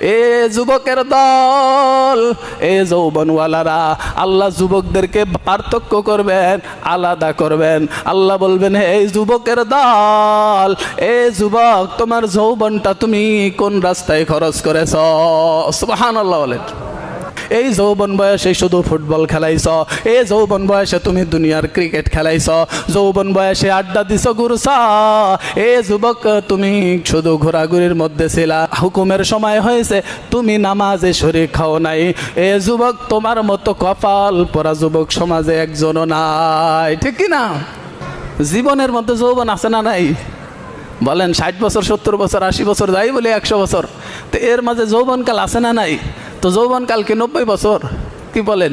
এ যুবকের দল, এ যৌবনওয়ালারা, আল্লাহ যুবকদেরকে পার্থক্য করবেন, আলাদা করবেন। আল্লাহ বলবেন, হে যুবকের দল, এ যুবক, তোমার যৌবনটা তুমি কোন রাস্তায় খরচ করেছ? সুবাহান আল্লাহ বলেন। এই যৌবন বয়সে শুধু ফুটবল খেলাইছ, এই যৌবন বয়সে তুমি দুনিয়ার ক্রিকেট খেলাইছ, যৌবন বয়সে আড্ডা দিছ ঘুরছ এ যুবক তুমি শুধু ঘোরাঘুরির মধ্যে ছিলা, হুকুমের সময় হয়েছে, তুমি নামাজে শরীর খাও নাই, এ যুবক তোমার মতো কপাল পরা যুবক সমাজে একজনও নাই, ঠিক কি না জীবনের মধ্যে যৌবন আছে না নাই? বলেন, ষাট বছর, সত্তর বছর, আশি বছর, যাই বলে, একশো বছর, তো এর মাঝে যৌবনকাল আছে না নাই? তো যৌবন কালকে নব্বই বছর। কি বলেন?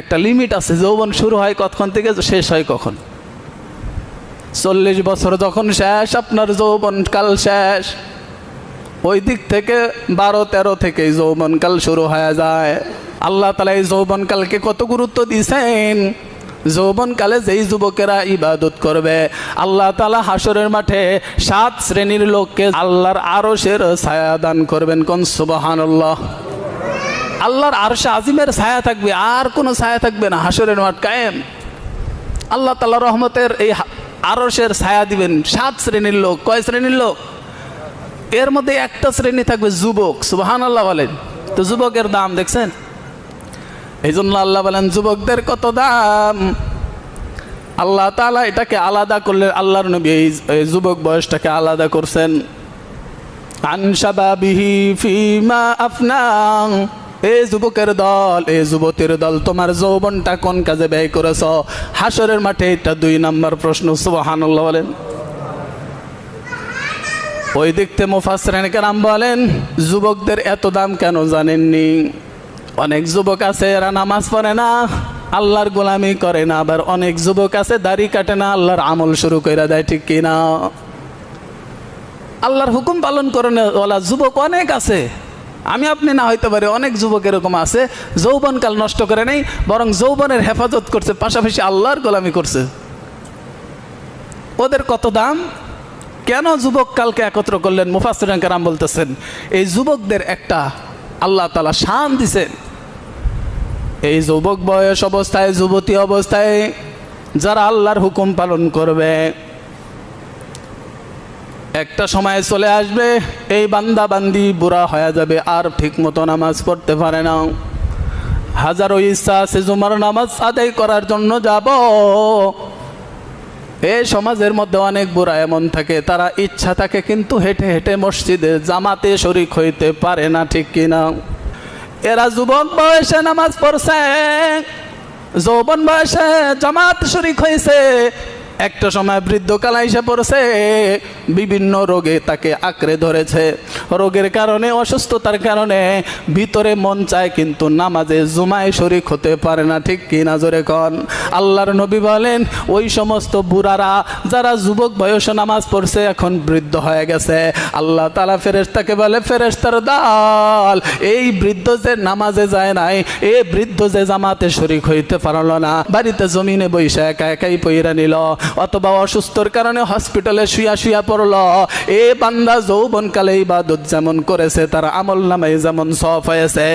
একটা লিমিট আছে, যৌবন শুরু হয় কতক্ষণ থেকে, শেষ হয় কখন? চল্লিশ বছর যখন শেষ, আপনার যৌবনকাল শেষ। ওই দিক থেকে বারো তেরো থেকে যৌবনকাল শুরু হয়ে যায়। আল্লাহ তালা এই যৌবনকালকে কত গুরুত্ব দিয়েছেন? যৌবনকালে যেই যুবকেরা ইবাদত করবে, আল্লাহ তালা হাসরের মাঠে সাত শ্রেণির লোককে আল্লাহর আরশের ছায়া দান করবেন। কোন সুবাহান আল্লাহ আল্লাহর আরশে আজিমের ছায়া থাকবে, আর কোনো ছায়া থাকবে না, হাসরের মাঠ কায়েম। আল্লাহ তালা রহমতের এই আরশের ছায়া দিবেন। সাত শ্রেণির লোক, কয় শ্রেণির লোক? এর মধ্যে একটা শ্রেণি থাকবে যুবক সুবাহান আল্লাহ বলেন। তো যুবকের দাম দেখছেন? এই জন্য আল্লাহ বলেন, যুবকদের কত দাম? আল্লাহ তালা এটাকে আলাদা করলেন আল্লাহর নবী এই এই যুবক বয়সটাকে আলাদা করছেন। আনসাবাবিহি ফিমা আফনাং। এ যুবকের দল, এ যুবতীর দল, তোমার যৌবনটা কোন কাজে ব্যয় করেছ? হাসরের মাঠে এটা দুই নাম্বার প্রশ্ন, সুবহানাল্লাহ বলেন। ওই দেখতে মুফাসরেন কেরাম বলেন, যুবকদের এত দাম কেন জানেননি? অনেক যুবক আছে, এরা নামাজ পড়ে না, আল্লাহর গোলামি করে না, আবার অনেক যুবক আছে, দাড়ি কাটে না, আল্লাহর আমল শুরু করে দেয়, ঠিক কিনা? আল্লাহর হুকুম পালন করে ওলা যুবক অনেক আছে আমি আপনি না হইতে পারি অনেক যুবক এরকম আছে যৌবনকাল নষ্ট করে নেই, বরং যৌবনের হেফাজত করছে, পাশাপাশি আল্লাহর গোলামি করছে। ওদের কত দাম? কেন যুবক কালকে একত্র করলেন? মুফাসির কারাম বলতেছেন, এই যুবকদের একটা আল্লাহ তালা শান দিছেন। এই যুবক বয়স অবস্থায়, যুবতী অবস্থায় যারা আল্লাহর হুকুম পালন করবে একটা সময় চলে আসবে, এই বান্দা বান্দি বুড়া হয়ে যাবে, আর ঠিক মতো নামাজ পড়তে পারে না। হাজারো ইচ্ছা আছে, জুমার নামাজ আদায় করার জন্য যাব। এই সমাজের মধ্যে অনেক বুড়া এমন থাকে, তারা ইচ্ছা থাকে কিন্তু হেঁটে হেঁটে মসজিদে জামাতে শরিক হইতে পারে না, ঠিক কিনা? এরা যুবক বয়সে নামাজ পড়ছে, যৌবন বয়সে জামাত শরিক হয়েছে একটা সময় বৃদ্ধকাল এসে পড়ছে, বিভিন্ন রোগে তাকে আঁকড়ে ধরেছে। রোগের কারণে, অসুস্থতার কারণে ভিতরে মন চায় কিন্তু নামাজে জুমায় শরিক হতে পারে না, ঠিক কি না জোরে কন? আল্লাহর নবী বলেন, ওই সমস্ত বুড়ারা যারা যুবক বয়সে নামাজ পড়ছে, এখন বৃদ্ধ হয়ে গেছে। আল্লাহ তালা ফেরেশতাকে বলে, ফেরেশতার দাল, এই বৃদ্ধ যে নামাজে যায় নাই, এ বৃদ্ধ যে জামাতে শরিক হইতে পারল না, বাড়িতে জমিনে বৈশা একা একাই পইরা নিল। অথবা অসুস্থর কারণে হসপিটালে শুয়া শুয়া পড়ল। এ বান্দা যৌবনকালে ইবাদত যেমন করেছে, তার আমল নামে যেমন সফ হয়েছে।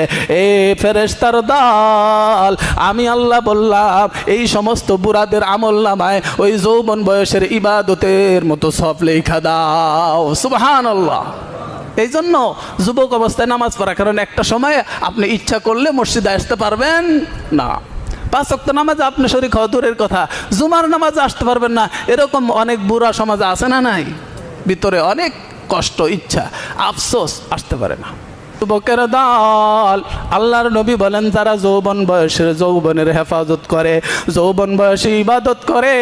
এ ফেরেশতার দাল, আমি আল্লাহ বললাম, এই সমস্ত বুড়াদের আমল নামায় ওই যৌবন বয়সের ইবাদতের মতো সব লেখা দাও। সুবহান আল্লাহ এই জন্য যুবক অবস্থায় নামাজ পড়ার কারণ একটা সময় আপনি ইচ্ছা করলে মসজিদে আসতে পারবেন না। পাঁচ অক্ত নামাজে আপনি শরীর খাওয়া দূরের কথা। জুমার নামাজ আসতে পারবেন না। এরকম অনেক বুড়া সমাজে আছে না নাই? ভিতরে অনেক কষ্ট, ইচ্ছা, আফসোস আসতে পারে না। যুবকের দল। আল্লাহর নবী বলেন, যারা যৌবন বয়সের যৌবনের হেফাজত করে, যৌবন বয়সে ইবাদত করে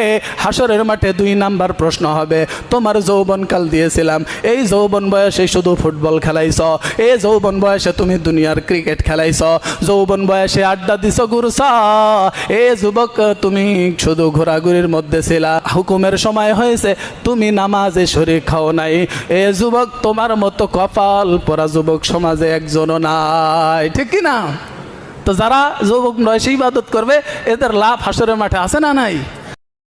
হাসরের মাঠে দুই নাম্বার প্রশ্ন হবে, তোমার যৌবনকাল দিয়েছিলাম, এই যৌবন বয়সে শুধু ফুটবল খেলাইছ, এই যৌবন বয়সে তুমি দুনিয়ার ক্রিকেট খেলাইছ, যৌবন বয়সে আড্ডা দিছ ঘুরছ এ যুবক তুমি শুধু ঘোরাঘুরির মধ্যে ছিলা, হুকুমের সময় হয়েছে, তুমি নামাজে শরীর খাও নাই, এ যুবক তোমার মতো কপাল পরা যুবক সমাজে একজনও নাই। ঠিক কি না তো যারা যুবক নয় সেই ইবাদত করবে, এদের লাভ হাসরের মাঠে আছে না নাই?